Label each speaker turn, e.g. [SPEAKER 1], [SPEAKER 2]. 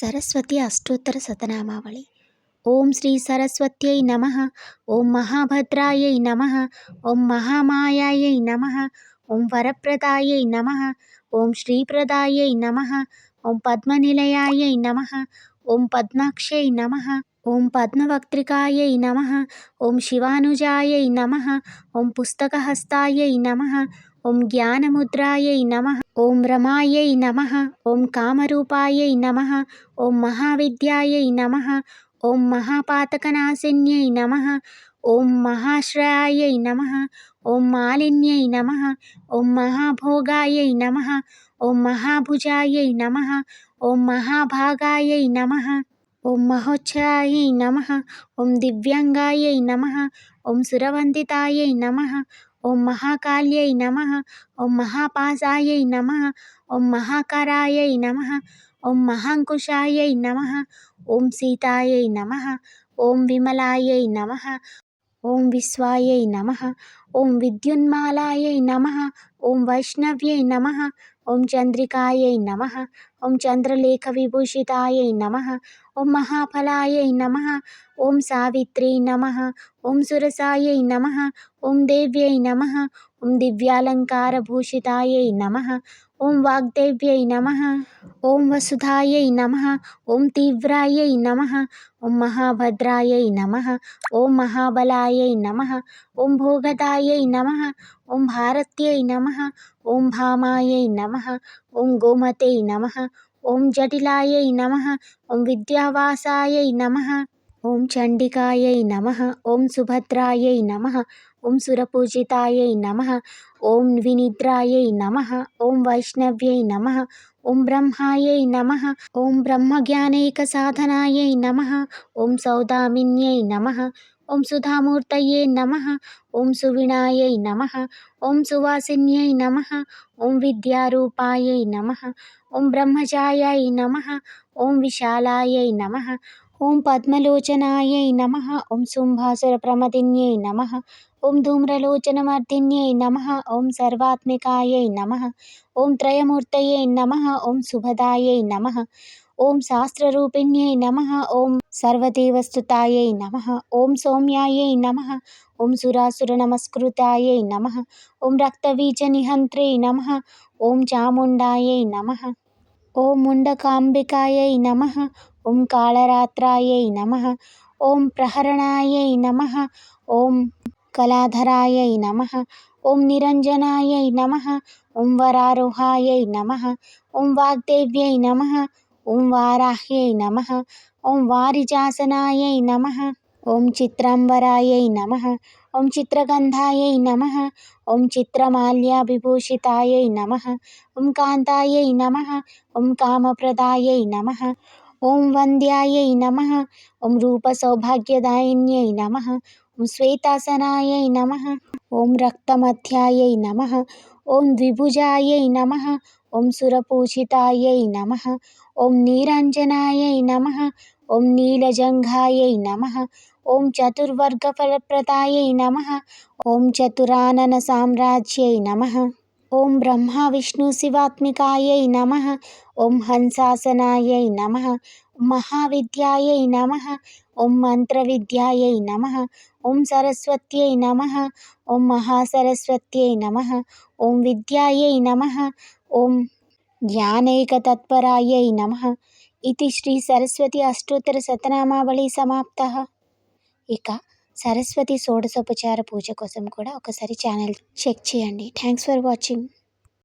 [SPEAKER 1] सरस्वती अष्टोत्तर शतनामावली ओम श्री सरस्वत नमः, ओम महाभद्राय नमः, ओम महामायाय नमः, ओम वरप्रदाय नमः, ओम श्रीप्रदाय नमः, ओम पद्मनिलयाय नमः, ओम पद्माक्ष नमः। ॐ पद्मवक्त्रिकायै नमः ॐ शिवानुजायै नमः ॐ पुस्तकहस्तायै नमः ॐ ज्ञानमुद्रायै नमः ॐ रमायै नमः ॐ कामरूपायै नमः ॐ महाविद्यायै नमः ॐ महापातकनाशिन्यै नमः ॐ महाश्रयायै नमः ॐ मालिन्यै नमः ओं महाभोगायै नमः ओं महाभुजायै नमः ओं महाभागाय नमः ओं महोच्छायै नम ओं दिव्यांगाय नम ओं सुरवंदताय नम ओं महाकाल्य नम ओं महापाशाय नम ओं महाकाराय नम ओं महाङ्कुशायै नम ओं सीताय नम ओं विमलाय नम ओं विश्वाय नमः ॐ नम ओं वैष्णव्य नम ओं चंद्रिकाय नम ओं चंद्रलेख विभूषिताय नम ओं महाफलाय नम ओं सावित्र्यै नम ओं सुरसाई नम ओं देव्यै नम ओं दिव्यालंकार भूषिताय नमः ओं वाग्देव्यै नमः ओं वसुधायै नमः ओं तीव्राय नमः ओं महाभद्राय नमः ओं महाबलाय नमः ओं भोगताय नमः ओं भारत नमः ओं भामाय नमः ओं गोमते नमः ओं जटिलाय नमः ओं विद्यावासाय नमः ओम चंडिकाय नम ओं सुभद्राय नम ओं सुरपूजिताय नम ओं विनिद्राय नम ओं वैष्णव्य नम ओं ब्रह्माय नम ओं ब्रह्मज्ञानेक साधनाय नम ओं सौदाय नम ओं सुधामूर्त नम ओं सुवीणायै नम ओं सुवासीय नम ओं विद्यारूपायै नम ओं ब्रह्मचाराय नम ओं विशालाय नम ॐ पद्मलोचनाय नमः सुंभासुर शुम्भासुरप्रमदिन्यै नमः ॐ धूम्रलोचनमर्दिन्यै नमः ओं सर्वात्मिकायै नमः ॐ त्रयमूर्तये नमः ॐ सुभदाय नमः शास्त्र शास्त्ररूपिण्यै नमः ॐ सर्वदेवस्तुताय नमः ॐ सौम्याय नमः ॐ सुरासुरनमस्कृतायै नमः ॐ रक्तबीजनिहन्त्रे नमः ओं चामुंडाय नमः ओं मुण्डकाम्बिकायै नम ओं कालरात्रायै नम ओं प्रहरणायै नम ओं कलाधरायै नम ओं निरंजनाय नम ओं वरारोहाय नम ओं वाग्देव्यै नम ओं वाराह्य नम ओं वारिजासनायै नम ॐ चित्राम्बरायै नमः ॐ चित्रगन्धायै नमः ॐ चित्रमाल्याविभूषितायै नमः ॐ कान्तायै नमः ॐ कामप्रदायै नमः ओं वंद्याय नमः ओं रूपसौभाग्यदायिन्यै नमः ॐ श्वेतासनाय नमः ॐ रक्तमध्याय नमः ओं द्विभुजाय नमः ॐ सुरपूषिताय नमः ॐ नीरञ्जनायै नमः ॐ नीलजङ्घायै नम ओं चतुरानन साम्राज्य नम ओं ब्रह्म विष्णु शिवात्मकाय नम ओं हंसासनाय नम महाविद्याय नम ओं मंत्र नम ओं सरस्वत नम ओं महासरस्वत नम ओं विद्याय नम ओं ज्ञानैकतत्परायै नम ఇది శ్రీ సరస్వతి అష్టోత్తర శతనామావళి సమాప్త ఇక సరస్వతి షోడశోపచార పూజ కోసం కూడా ఒకసారి ఛానల్ చెక్ చేయండి. Thanks for watching